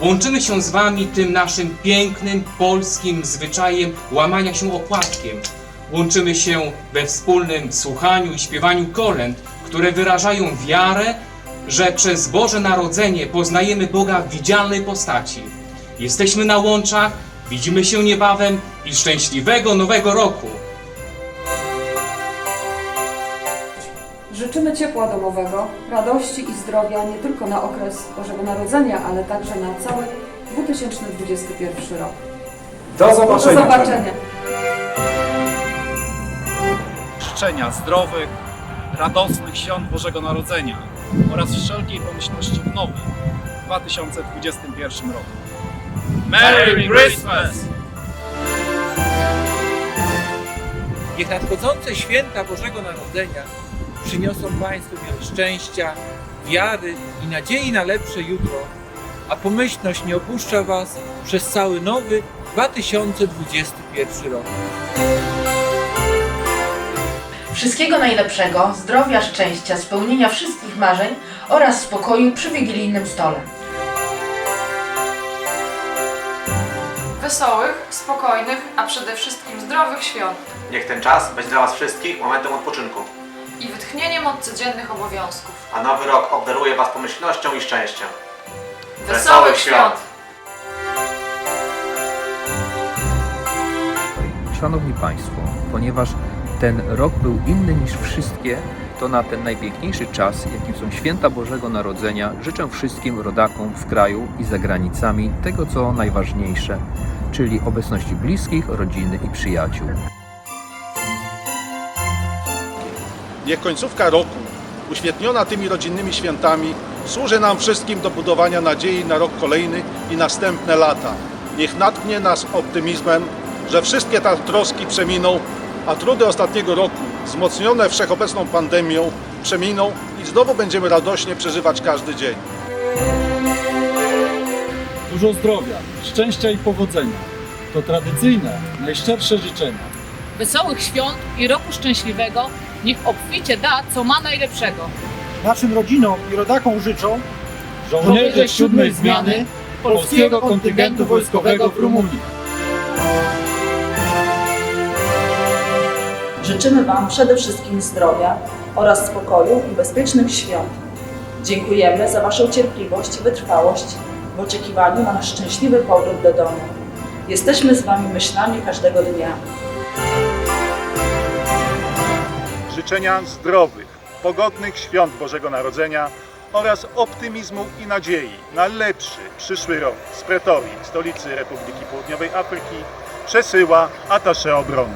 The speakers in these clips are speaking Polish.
Łączymy się z Wami tym naszym pięknym polskim zwyczajem łamania się opłatkiem. Łączymy się we wspólnym słuchaniu i śpiewaniu kolęd, które wyrażają wiarę, że przez Boże Narodzenie poznajemy Boga w widzialnej postaci. Jesteśmy na łączach, widzimy się niebawem i szczęśliwego Nowego Roku! Życzymy ciepła domowego, radości i zdrowia nie tylko na okres Bożego Narodzenia, ale także na cały 2021 rok. Do Do zobaczenia. zobaczenia. życzenia zdrowych, radosnych świąt Bożego Narodzenia oraz wszelkiej pomyślności w nowym 2021 roku. Merry Christmas! Niech nadchodzące święta Bożego Narodzenia przyniosą Państwu wiele szczęścia, wiary i nadziei na lepsze jutro, a pomyślność nie opuszcza Was przez cały nowy 2021 rok. Wszystkiego najlepszego, zdrowia, szczęścia, spełnienia wszystkich marzeń oraz spokoju przy wigilijnym stole. Wesołych, spokojnych, a przede wszystkim zdrowych świąt Niech ten czas będzie dla Was wszystkich momentem odpoczynku, od codziennych obowiązków. a nowy rok obdaruje Was pomyślnością i szczęściem. Wesołych świąt! Szanowni Państwo, ponieważ ten rok był inny niż wszystkie, to na ten najpiękniejszy czas, jakim są święta Bożego Narodzenia, życzę wszystkim rodakom w kraju i za granicami tego, co najważniejsze, czyli obecności bliskich, rodziny i przyjaciół. Niech końcówka roku, uświetniona tymi rodzinnymi świętami, służy nam wszystkim do budowania nadziei na rok kolejny i następne lata. Niech natknie nas optymizmem, że wszystkie te troski przeminą, a trudy ostatniego roku, wzmocnione wszechobecną pandemią, przeminą i znowu będziemy radośnie przeżywać każdy dzień. Dużo zdrowia, szczęścia i powodzenia. To tradycyjne, najszczersze życzenia. wesołych świąt i roku szczęśliwego, niech obficie da, co ma najlepszego. Naszym rodzinom i rodakom życzą Żołnierze siódmej zmiany polskiego kontyngentu wojskowego w Rumunii. Życzymy Wam przede wszystkim zdrowia oraz spokoju i bezpiecznych świąt. Dziękujemy za Waszą cierpliwość i wytrwałość w oczekiwaniu na nasz szczęśliwy powrót do domu. Jesteśmy z Wami myślami każdego dnia. Życzenia zdrowych, pogodnych świąt Bożego Narodzenia oraz optymizmu i nadziei na lepszy przyszły rok z Pretorii, stolicy Republiki Południowej Afryki, przesyła Atasze Obrony.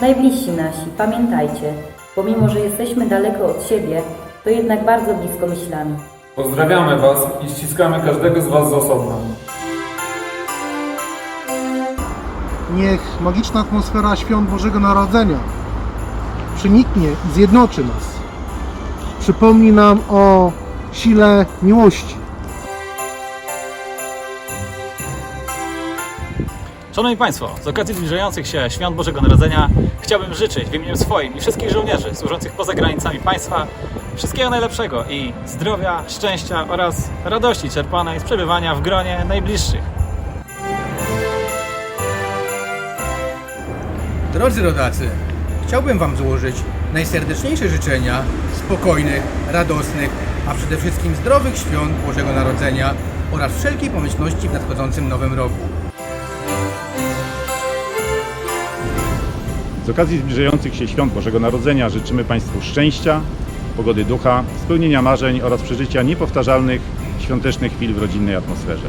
Najbliżsi nasi, pamiętajcie, pomimo że jesteśmy daleko od siebie, to jednak bardzo blisko myślami. Pozdrawiamy Was i ściskamy każdego z Was z osobna. Niech magiczna atmosfera świąt Bożego Narodzenia przeniknie i zjednoczy nas. Przypomni nam o sile miłości. Szanowni Państwo, z okazji zbliżających się świąt Bożego Narodzenia chciałbym życzyć w imieniu swoim i wszystkich żołnierzy służących poza granicami państwa wszystkiego najlepszego i zdrowia, szczęścia oraz radości czerpanej z przebywania w gronie najbliższych. Drodzy rodacy, chciałbym Wam złożyć najserdeczniejsze życzenia spokojnych, radosnych, a przede wszystkim zdrowych świąt Bożego Narodzenia oraz wszelkiej pomyślności w nadchodzącym nowym roku. Z okazji zbliżających się świąt Bożego Narodzenia życzymy Państwu szczęścia, pogody ducha, spełnienia marzeń oraz przeżycia niepowtarzalnych świątecznych chwil w rodzinnej atmosferze.